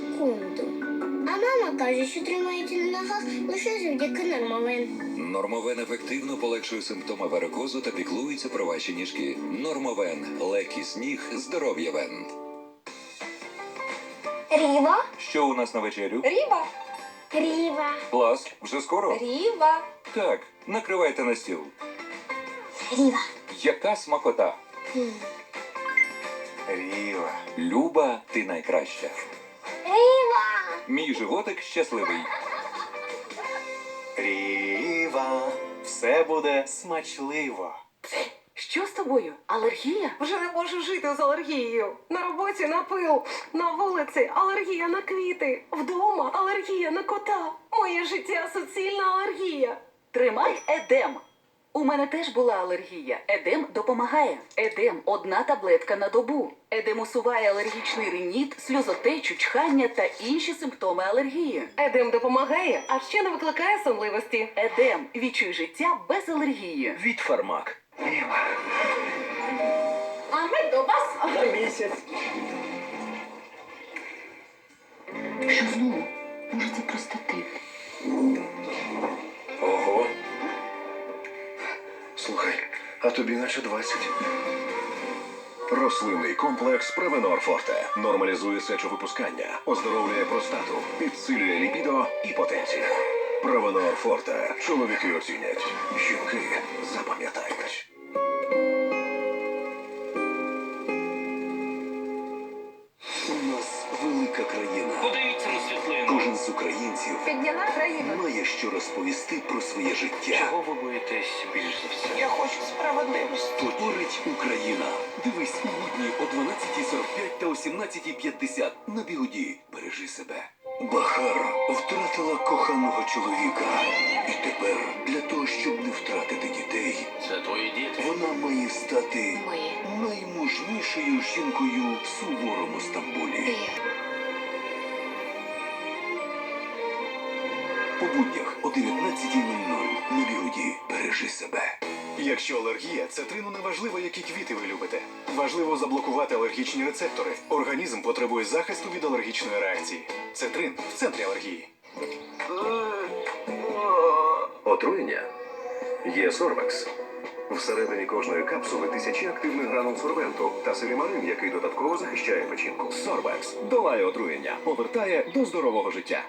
секунду. А мама каже, що тримається на ногах лише завдяки нормовен. Нормовен ефективно полегшує симптоми варикозу та піклується про ваші ніжки. Нормовен легкий сніг, здоров'я вен. Ріва? Що у нас на вечерю? Ріва, Ріва. Клас, вже скоро? Ріва. Так, накривайте на стіл. Ріва. Яка смакота? Ріва. Люба, ти найкраща. Ріва. Мій животик щасливий. Ріва. Все буде смачливо. Що з тобою? Алергія? Вже не можу жити з алергією. На роботі на пил, на вулиці алергія на квіти, вдома алергія на кота. Моє життя суцільна алергія. Тримай едем. У мене теж була алергія. Едем допомагає. Едем одна таблетка на добу. Едем усуває алергічний риніт, сльозотечу, чхання та інші симптоми алергії. Едем допомагає, а ще не викликає сонливості. Едем відчуй життя без алергії. Від фармак. А ми до вас. На місяць. А тобі наче 20. Рослинний комплекс Провенор Форте нормалізує сечовипускання, оздоровлює простату, підсилює ліпідо і потенцію. Провенор Форте. Чоловіки оцінять. Жінки запам'ятають. Українців Підняла країну. має що розповісти про своє життя. Чого ви боїтесь більш за все? Я хочу справедливості. Творить Україна. Дивись у будні о 12.45 та о 17.50 на бігоді. Бережи себе. Бахар втратила коханого чоловіка. І тепер для того, щоб не втратити дітей, Це твої діти. вона має стати Мої. наймужнішою жінкою в буднях о 19.00 на бігоді. Бережи себе. Якщо алергія, цитрину не важливо, які квіти ви любите. Важливо заблокувати алергічні рецептори. Організм потребує захисту від алергічної реакції. Цитрин в центрі алергії. Отруєння є Сорбекс. Всередині кожної капсули тисячі активних гранул сорбенту та селімарин, який додатково захищає печінку. Сорбекс долає отруєння, повертає до здорового життя.